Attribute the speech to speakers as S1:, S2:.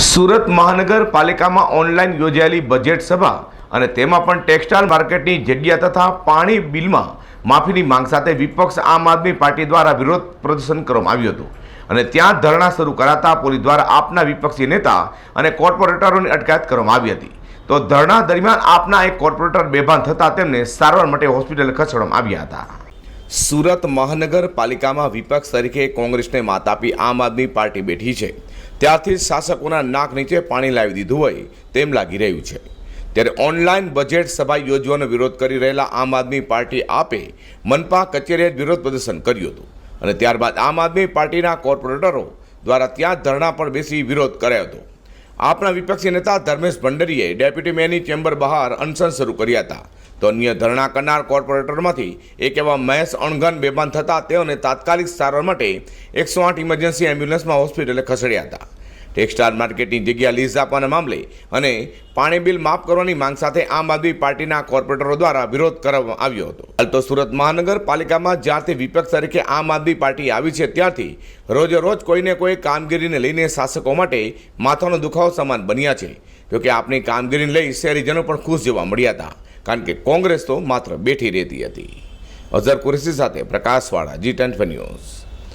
S1: સુરત મહાનગરપાલિકામાં ઓનલાઈન યોજાયેલી બજેટ સભા અને તેમાં પણ ટેક્સટાઇલ માર્કેટની જગ્યા તથા પાણી બિલમાં માફીની માંગ સાથે વિપક્ષ આમ આદમી પાર્ટી દ્વારા વિરોધ પ્રદર્શન કરવામાં આવ્યું હતું. અને ત્યાં ધરણા શરૂ કરાતા પોલીસ દ્વારા આપના વિપક્ષી નેતા અને કોર્પોરેટરોની અટકાયત કરવામાં આવી હતી. તો ધરણા દરમિયાન આપના એક કોર્પોરેટર બેભાન થતાં તેમને સારવાર માટે હોસ્પિટલ ખસેડવામાં આવ્યા હતા. સુરત મહાનગરપાલિકામાં વિપક્ષ તરીકે કોંગ્રેસને માત આપી આમ આદમી પાર્ટી બેઠી છે. ત્યારથી શાસકોના નાક નીચે પાણી લાવી દીધું હોય તેમ લાગી રહ્યું છે. ત્યારે ઓનલાઈન બજેટ સભા યોજવાનો વિરોધ કરી રહેલા આમ આદમી પાર્ટી આપે મનપા કચેરીએ વિરોધ પ્રદર્શન કર્યું હતું અને ત્યારબાદ આમ આદમી પાર્ટીના કોર્પોરેટરો દ્વારા ત્યાં ધરણા પર બેસી વિરોધ કર્યો હતો. આપના વિપક્ષી નેતા ધર્મેશ ભંડરીએ ડેપ્યુટી મેની ચેમ્બર બહાર અનશન શરૂ કર્યા હતા. તો અન્ય ધરણા કરનાર કોર્પોરેટરમાંથી એક એવા મહેશ અણઘન બેભાન થતાં તેઓને તાત્કાલિક સારવાર માટે એકસો આઠ ઇમરજન્સી એમ્બ્યુલન્સમાં હોસ્પિટલે ખસેડ્યા હતા. ટેક્સટાઇલ માર્કેટની જગ્યા લીઝ આપવાના મામલે અને પાણી બિલ માફ કરવાની માંગ સાથે આમ આદમી પાર્ટીના કોર્પોરેટરો દ્વારા વિરોધ કરવામાં આવ્યો હતો. હાલ તો સુરત મહાનગરપાલિકામાં જ્યારથી વિપક્ષ તરીકે આમ આદમી પાર્ટી આવી છે, ત્યારથી રોજે રોજ કોઈને કોઈ કામગીરીને લઈને શાસકો માટે માથાનો દુખાવો સમાન બન્યા છે. જોકે આપની કામગીરીને લઈ શહેરીજનો પણ ખુશ જોવા મળ્યા હતા, કારણ કે કોંગ્રેસ તો માત્ર બેઠી રહેતી હતી. અઝર કુરેશી સાથે પ્રકાશવાળા જી ટેન્ટ ન્યૂઝ.